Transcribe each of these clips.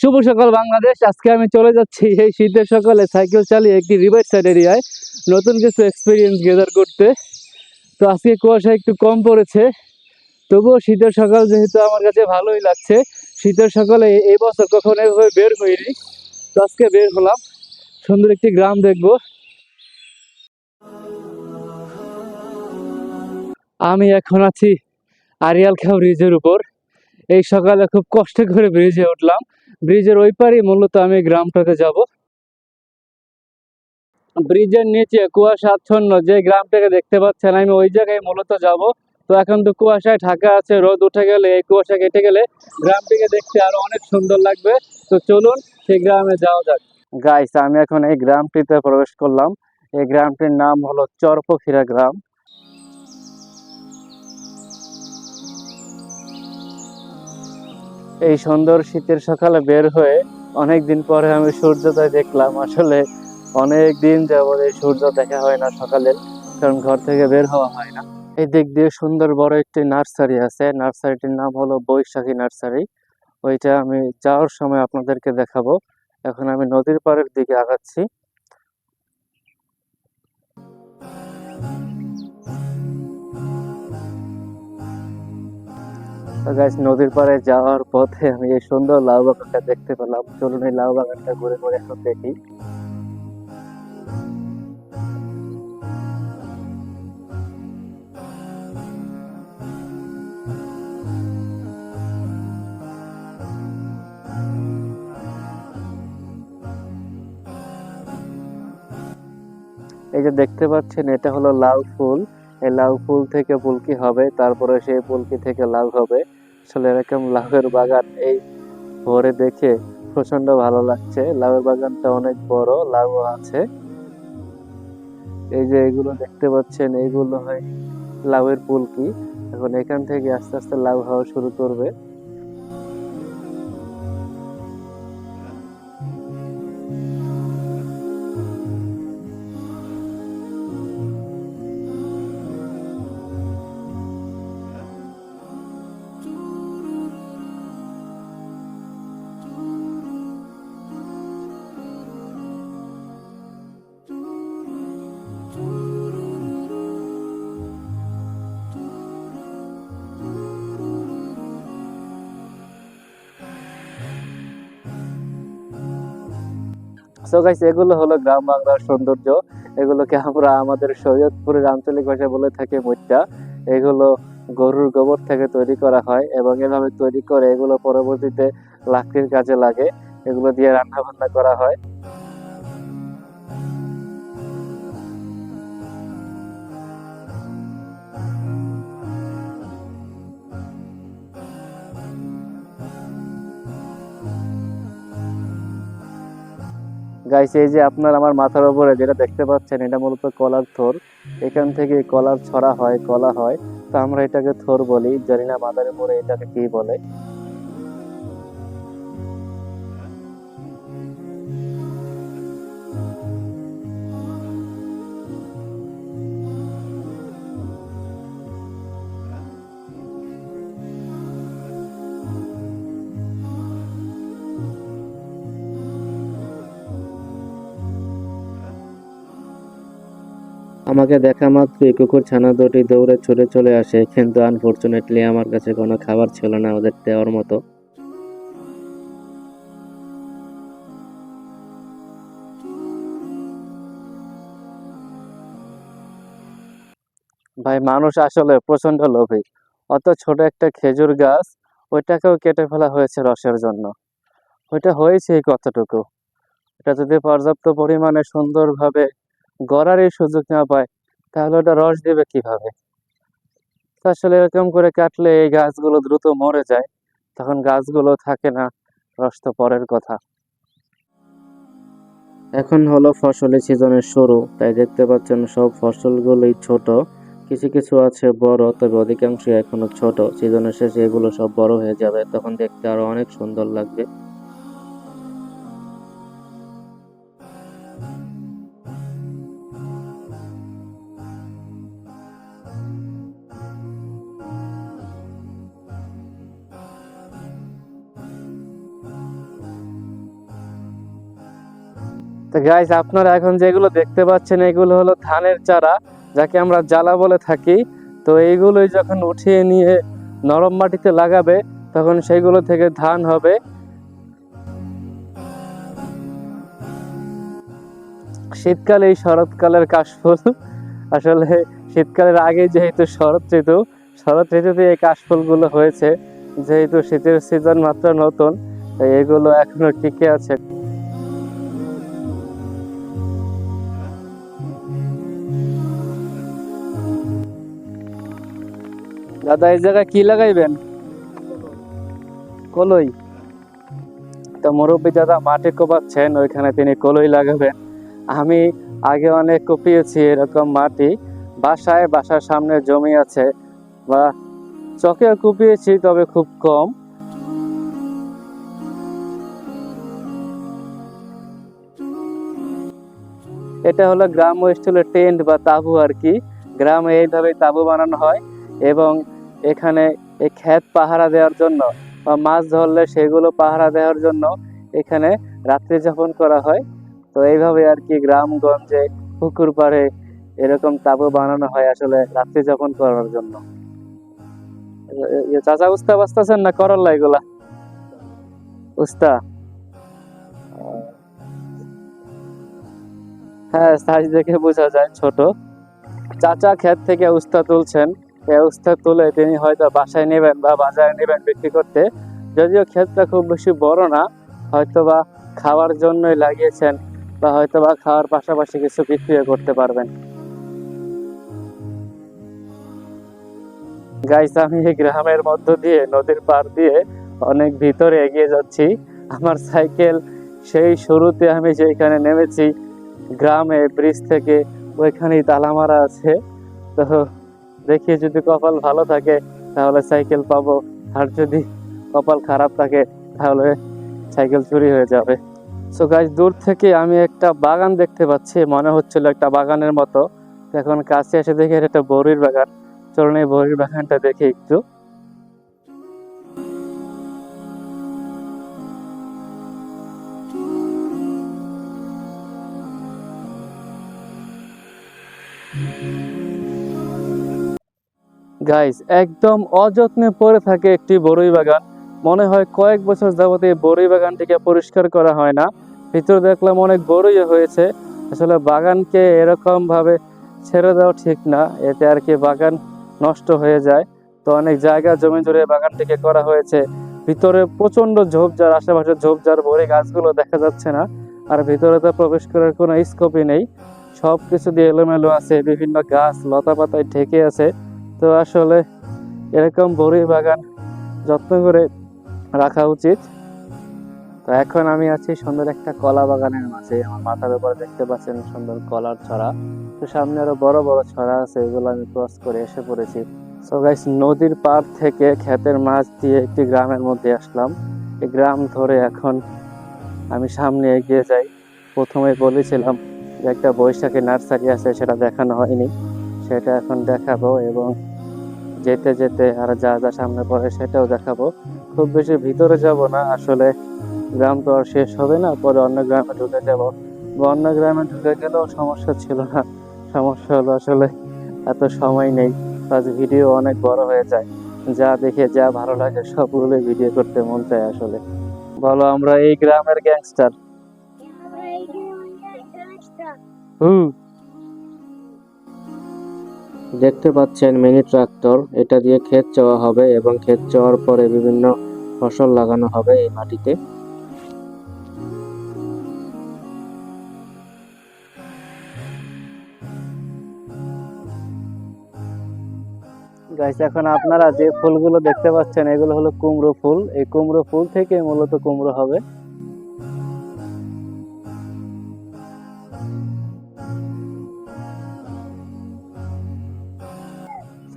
শুভ সকাল বাংলাদেশ। আজকে আমি চলে যাচ্ছি এই শীতের সকালে সাইকেল চালিয়ে একটি রিভার সাইড এরিয়ায়। নতুন কিছু এক্সপিরিয়েন্স গেদার করতে। তো আজকে কুয়াশা একটু কম পড়েছে। তবুও শীতের সকাল যেহেতু আমার কাছে ভালোই লাগছে, শীতের সকালে এই বছর কখনো এভাবে বের হইনি। তো আজকে বের হলাম। সুন্দর একটি গ্রাম দেখব। আমি এখন আছি আরিয়াল খাও ব্রিজের উপর। এই সকালে খুব কষ্ট করে ব্রিজে উঠলাম। ব্রিজের ওই পারেই মূলত আমি গ্রামটাতে যাব। ব্রিজের নিচে কুয়াশা আচ্ছন্ন, যে গ্রামটাকে দেখতে পাচ্ছেন আমি ওই জায়গায় মূলত যাব। তো এখন তো কুয়াশায় ঢাকা আছে, রোদ উঠে গেলে, এই কুয়াশা কেটে গেলে গ্রামটিকে দেখতে আরও অনেক সুন্দর লাগবে। তো চলুন সেই গ্রামে যাওয়া যাক। গাইস আমি এখন এই গ্রামটিতে প্রবেশ করলাম। এই গ্রামটির নাম হলো চরপফিরা গ্রাম। এই সুন্দর শীতের সকালে বের হয়ে অনেক দিন পরে আমি সূর্যোদয় দেখলাম। আসলে অনেক দিন যাবত এই সূর্য দেখা হয় না সকালে, কারণ ঘর থেকে বের হওয়া হয় না। এই দিক দিয়ে সুন্দর বড় একটি নার্সারি আছে। নার্সারিটির নাম হলো বৈশাখী নার্সারি। ওইটা আমি যাওয়ার সময় আপনাদেরকে দেখাবো। এখন আমি নদীর পাড়ের দিকে আগাচ্ছি। গাইস নদীর পাড়ে যাওয়ার পথে আমি এই সুন্দর লাউ বাগানটা দেখতে পেলাম। চলুন এই লাউ বাগানটা ঘুরে ঘুরে এখন দেখি। এই যে দেখতে পাচ্ছেন, এটা হলো লাউ ফুল। এই লাউ ফুল থেকে পুলকি হবে, তারপরে সেই পুলকি থেকে লাউ হবে। আসলে এরকম লাউয়ের বাগান এই ভোরে দেখে প্রচণ্ড ভালো লাগছে। লাউয়ের বাগানটা অনেক বড়, লাউ আছে। এই যে এগুলো দেখতে পাচ্ছেন, এইগুলো হয় লাউয়ের পুলকি। এখন এখান থেকে আস্তে আস্তে লাউ হওয়া শুরু করবে। সো গাইস এগুলো হলো গ্রাম বাংলার সৌন্দর্য। এগুলোকে আমরা আমাদের শরীয়তপুরের আঞ্চলিক ভাষায় বলে থাকি মুইট্টা এগুলো গরুর গোবর থেকে তৈরি করা হয় এবং এভাবে তৈরি করে এগুলো পরবর্তীতে লাকড়ির কাজে লাগে। এগুলো দিয়ে রান্না বান্না করা হয়। গাইস এই যে আপনার আমার মাথার উপরে যেটা দেখতে পাচ্ছেন, এটা মূলত কলার থোর। এখান থেকে কলার ছড়া হয়, কলা হয়। তো আমরা এটাকে থোর বলি। জানি না মাদারে পরে এটাকে কি বলে। আমাকে দেখা মাত্রই কুকুর ছানা দুটি দৌড়ে ছুটে চলে আসে, কিন্তু আনফরচুনেটলি আমার কাছে কোনো খাবার ছিল না ওদের দেওয়ার মতো। ভাই, মানুষ আসলে প্রচণ্ড লোভী। অত ছোট একটা খেজুর গাছ, ওইটাকেও কেটে ফেলা হয়েছে রসের জন্য। ওইটা হয়েছে কতটুকু? এটা যদি পর্যাপ্ত পরিমাণে সুন্দরভাবে গড়ারই সুযোগ না পায়, তাহলে ওটা রস দেবে কীভাবে? আসলে এরকম করে কাটলে এই গাছগুলো দ্রুত মরে যায়, তখন গাছগুলো থাকে না, রস তো পরের কথা। এখন হলো ফসলের সিজনের শুরু, তাই দেখতে পাচ্ছেন সব ফসলগুলোই ছোট, কিছু কিছু আছে বড়, তবে অধিকাংশই এখনও ছোট। সিজনের শেষে এগুলো সব বড় হয়ে যাবে, তখন দেখতে আরও অনেক সুন্দর লাগবে। তো গাইস আপনারা এখন যেগুলো দেখতে পাচ্ছেন, এগুলো হলো ধানের চারা, যাকে আমরা জ্বালা বলে থাকি। তো এইগুলোই যখন উঠিয়ে নিয়ে নরম মাটিতে লাগাবে, তখন সেইগুলো থেকে ধান হবে। শীতকালে এই শরৎকালের কাশফুল। আসলে শীতকালের আগে যেহেতু শরৎ ঋতু, শরৎ ঋতুতে এই কাশফুলগুলো হয়েছে। যেহেতু শীতের সিজন মাত্র নতুন এগুলো এখনও টিকে আছে। দাদা, এই জায়গায় কি লাগাইবেন? কলই। তো মুরব্বী দাদা, মাটি কোপাচ্ছেন, ওইখানে তিনি কলই লাগাবেন। আমি আগে অনেক কুপিয়েছি এরকম মাটি। বাসায়, বাসার সামনে জমি আছে। বা চকে কুপিয়েছি, তবে খুব কম। এটা হলো গ্রাম স্কুলের টেন্ট বা তাঁবু আর কি। গ্রামে এইভাবে তাঁবু বানানো হয় এবং এখানে এই ক্ষেত পাহারা দেওয়ার জন্য বা মাছ ধরলে সেগুলো পাহারা দেওয়ার জন্য এখানে রাত্রি যাপন করা হয়। তো এইভাবে আর কি গ্রামগঞ্জে, পুকুর পাড়ে এরকম তাঁবু বানানো হয় আসলে রাত্রি যাপন করার জন্য। চাচা উস্তা বাস্তাছেন না করল্লা এগুলা? উস্তা হ্যাঁ সাইজ দেখে বোঝা যায় ছোট। চাচা ক্ষেত থেকে উস্তা তুলছেন। উস্তা তুলে তিনি হয়তো বাসায় নেবেন বা বাজারে নেবেন বিক্রি করতে। যদিও ক্ষেতটা খুব বেশি বড় না হয়তো বা খাওয়ার জন্যই লাগিয়েছেন বা হয়তো বা খাওয়ার পাশাপাশি কিছু বিক্রিও করতে পারবেন। গাইস আমি এই গ্রামের মধ্য দিয়ে, নদীর পার দিয়ে অনেক ভিতরে এগিয়ে যাচ্ছি। আমার সাইকেল সেই শুরুতে আমি যেখানে নেমেছি, গ্রামে, ব্রিজ থেকে ওইখানেই তালা মারা আছে। তো দেখি যদি কপাল ভালো থাকে, তাহলে সাইকেল পাবো। আর যদি কপাল খারাপ থাকে, তাহলে সাইকেল চুরি হয়ে যাবে। সো গাছ দূর থেকে আমি একটা বাগান দেখতে পাচ্ছি। মনে হচ্ছিল একটা বাগানের মতো। এখন কাছে এসে দেখি এটা একটা বড়ির বাগান। চলুন এই বড়ির বাগানটা দেখি একটু। গাইস একদম অযত্নে পড়ে থাকে একটি বড়ই বাগান। মনে হয় কয়েক বছর যাবত এই বড়ই বাগানটিকে পরিষ্কার করা হয় না। ভিতরে দেখলাম অনেক বড়ই হয়েছে। আসলে বাগানকে এরকম ভাবে ছেড়ে দেওয়া ঠিক না। এতে আর কি বাগান নষ্ট হয়ে যায়। তো অনেক জায়গা জমি জুড়ে বাগানটিকে করা হয়েছে। ভিতরে প্রচণ্ড ঝোপঝাড়, আশেপাশে ঝোপঝাড় ভরে গাছগুলো দেখা যাচ্ছে না। আর ভিতরে তো প্রবেশ করার কোনো স্কোপই নেই। সব কিছু দিয়ে এলোমেলো আছে। বিভিন্ন গাছ লতা পাতায় ঢেকে আছে। তো আসলে এরকম বড়ি বাগান যত্ন করে রাখা উচিত। তো এখন আমি আছি সুন্দর একটা কলা বাগানের মাঝে। আমার মাথার উপর দেখতে পাচ্ছেন সুন্দর কলার ছড়া। তো সামনে আরও বড় বড় ছড়া আছে, এগুলো আমি ক্রস করে এসে পড়েছি। সো গাইস নদীর পার থেকে ক্ষেতের মাছ দিয়ে একটি গ্রামের মধ্যে আসলাম। এই গ্রাম ধরে এখন আমি সামনে এগিয়ে যাই। প্রথমে বলেছিলাম যে একটা বৈশাখী নার্সারি আছে, সেটা দেখানো হয়নি। সেটা এখন দেখাবো এবং যেতে যেতে আর যা যা সামনে পড়ে সেটাও দেখাবো। খুব বেশি ভিতরে যাব না আসলে গ্রাম তো আর শেষ হবে না পরে অন্য গ্রামে ঢুকে যাব। অন্য গ্রামে ঢুকে গেলেও সমস্যা ছিল না। সমস্যা হলো আসলে এত সময় নেই প্লাস ভিডিও অনেক বড় হয়ে যায়। যা দেখে যা ভালো লাগে সবগুলো ভিডিও করতে মন চায় আসলে। বলো আমরা এই গ্রামের গ্যাংস্টার হুম। দেখতে পাচ্ছেন মিনি ট্রাক্টর। এটা দিয়ে ক্ষেত চাওয়া হবে এবং ক্ষেত চাওয়ার পরে বিভিন্ন ফসল লাগানো হবে এই মাটিতে। এখন আপনারা যে ফুলগুলো দেখতে পাচ্ছেন, এগুলো হলো কুমড়ো ফুল। এই কুমড়ো ফুল থেকে মূলত কুমড়ো হবে।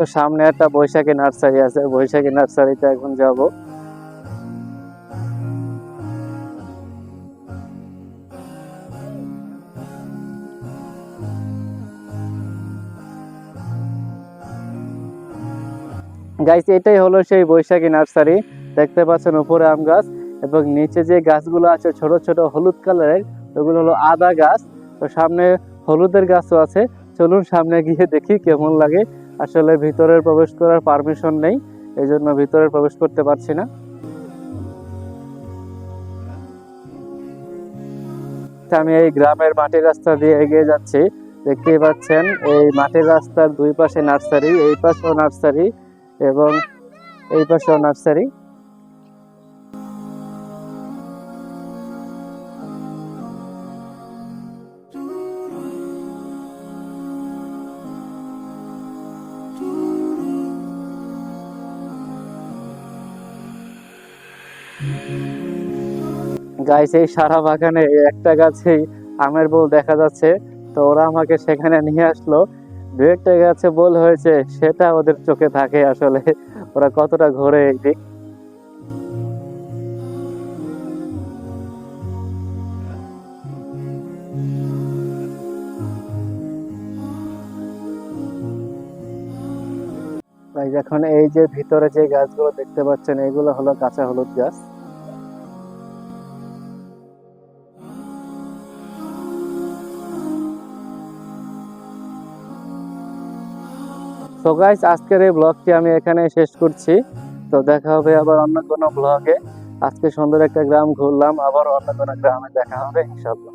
তো সামনে একটা বৈশাখী নার্সারি আছে, বৈশাখী নার্সারিতে এখন যাব। গাইস এটাই হলো সেই বৈশাখী নার্সারি। দেখতে পাচ্ছেন উপরে আম গাছ এবং নিচে যে গাছগুলো আছে, ছোট ছোট হলুদ কালারের, ওগুলো হলো আদা গাছ। তো সামনে হলুদের গাছও আছে। চলুন সামনে গিয়ে দেখি কেমন লাগে। আসলে ভিতরে প্রবেশ করার পারমিশন নেই এই জন্য ভিতরে প্রবেশ করতে পারছি না। তো আমি এই গ্রামের মাটির রাস্তা দিয়ে এগিয়ে যাচ্ছি। দেখতেই পাচ্ছেন, এই মাটির রাস্তার দুই পাশে নার্সারি, এই পাশেও নার্সারি এবং এই পাশেও নার্সারি। গাইস এই সারা বাগানে একটা গাছেই আমের বোল দেখা যাচ্ছে। তো ওরা আমাকে সেখানে নিয়ে আসলো। দু একটা গাছে বোল হয়েছে, সেটা ওদের চোখে থাকে আসলে। ওরা কতটা ঘোরে এইদিক তাই এখন এই যে ভিতরে যে গাছগুলো দেখতে পাচ্ছেন, এগুলো হলো কাঁচা হলুদ গাছ। তো গাইস আজকের এই ব্লগটি আমি এখানে শেষ করছি। তো দেখা হবে আবার অন্য কোনো ব্লগে আজকে সুন্দর একটা গ্রাম ঘুরলাম, আবার অন্য কোনো গ্রামে দেখা হবে ইনশাল্লাহ